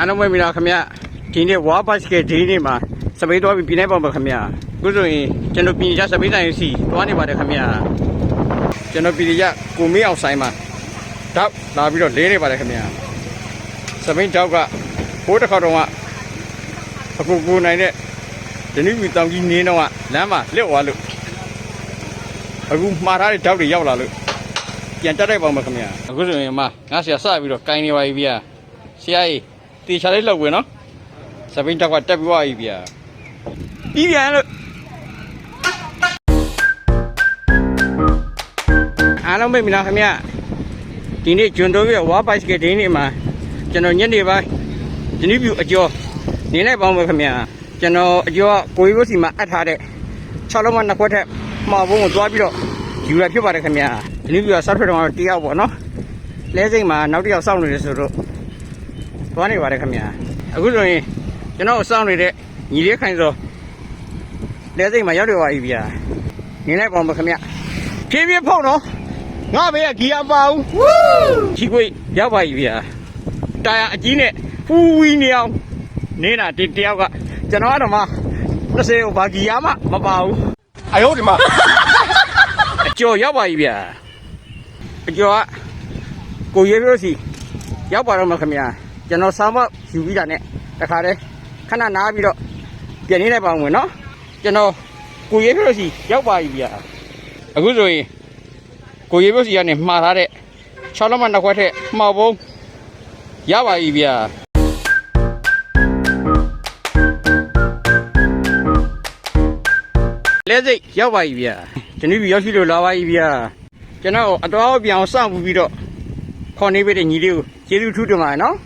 အားလုံးပဲမိလားခင်ဗျဒီနေ့ဝါဘတ်စကတ်ဒီနေ့မှာစပိတ်သွားပြီးပြနေပါမှာခင်ဗျအခုဆိုရင်ကျွန်တော်ပြည်ကြစပိတ်တိုင်းစီသွားနေပါတယ်ခင်ဗျကျွန်တော်ပြည်ကြကိုမေးအောင်ဆိုင်မှာတောက်လာပြီးတော့လေးနေပါတယ်ခင်ဗျစပိတ်တောက်ကဘိုးတစ်ခေါက်တော့ကအကူကူနိုင်တဲ့ဒီနေ့ပြည်တောင်ကြီးနင်းတော့ကလမ်းမှာလစ်သွားလို့အခုမှားထားတဲ့တောက်တွေရောက်လာလို့ပြန်တက်လိုက်ပါဦးမခင်ဗျအခုဆိုရင်မငါဆရာစပြီးတော့ကိုင်းနေပါပြီဗျာဆရာကြီး တေချာလေးလောက်ဝင်နော်စပင်းတောက်ကတက်ပြီးသွားပြီဗျာပြီးပြန်လို့အားလုံးပဲမလားခင်ဗျဒီနေ့ကျွန်းတော်ရဲ့ဝါဘိုက်စကတ်ဒင်းနေ့မှာကျွန်တော်ညနေပိုင်းဒီနေ့ပြူအကျော်နေလိုက်ပေါင်းပဲခင်ဗျကျွန်တော်အကျော်ကကိုရီးဘုစီမှာအပ်ထားတဲ့6လုံးမနှစ်ခွက်ထက်မှာဘုံကိုသွားပြီးတော့ယူရဖြစ်ပါတယ်ခင်ဗျဒီနေ့ပြူကဆော့ဖ်ဝဲတော့တယောက်ပေါ့နော်လဲစိတ်မှာနောက်တစ်ယောက်စောင့်နေတယ်ဆိုတော့ သွားနေပါတယ်ခင်ဗျာအခုဆိုရင်ကျွန်တော်အဆောင်နေတဲ့ညီလေးခိုင်စောလက်စိတ်မှာရောက်တယ်ပါပြီဗျာနေလိုက်ပါမခင်ဗျာဖြည်းဖြည်းဖောက်တော့ငါဘေးကဂီယာပါဘူးဝူးကြီးကွေးရောက်ပါပြီဗျာတာယာအကြီးနဲ့ဖူးဝီနေအောင်နေတာဒီတယောက်ကကျွန်တော်ကတော့မှ20ကိုဘာဂီယာမှမပါဘူးအယုတ်ဒီမှာအကျော်ရောက်ပါပြီဗျာအကျော်ကကိုရွေးပြောစီရောက်ပါတော့မခင်ဗျာ ကျွန်တော်ဆောင်းမယူပြီးတာနဲ့တခါတည်းခဏနားပြီးတော့ပြန်နေလိုက်ပါဦးမယ်နော်ကျွန်တော်ကိုရွေးပြောစီရောက်ပါပြီဗျာအခုဆိုရင်ကိုရွေးပြောစီကနေမှားထားတဲ့6လက်မနှစ်ခွက်ထက်မှောက်ပုံးရပါပြီဗျာလဲစိတ်ရောက်ပါပြီဗျာကျွန်တော်ပြီရောက်ရှိလို့လာပါပြီဗျာကျွန်တော်အတော်ပြောင်းစောင့်ပြီးတော့ခေါ်နေပေးတဲ့ညီလေးကိုကျေးဇူးထူးတင်ပါတယ်နော်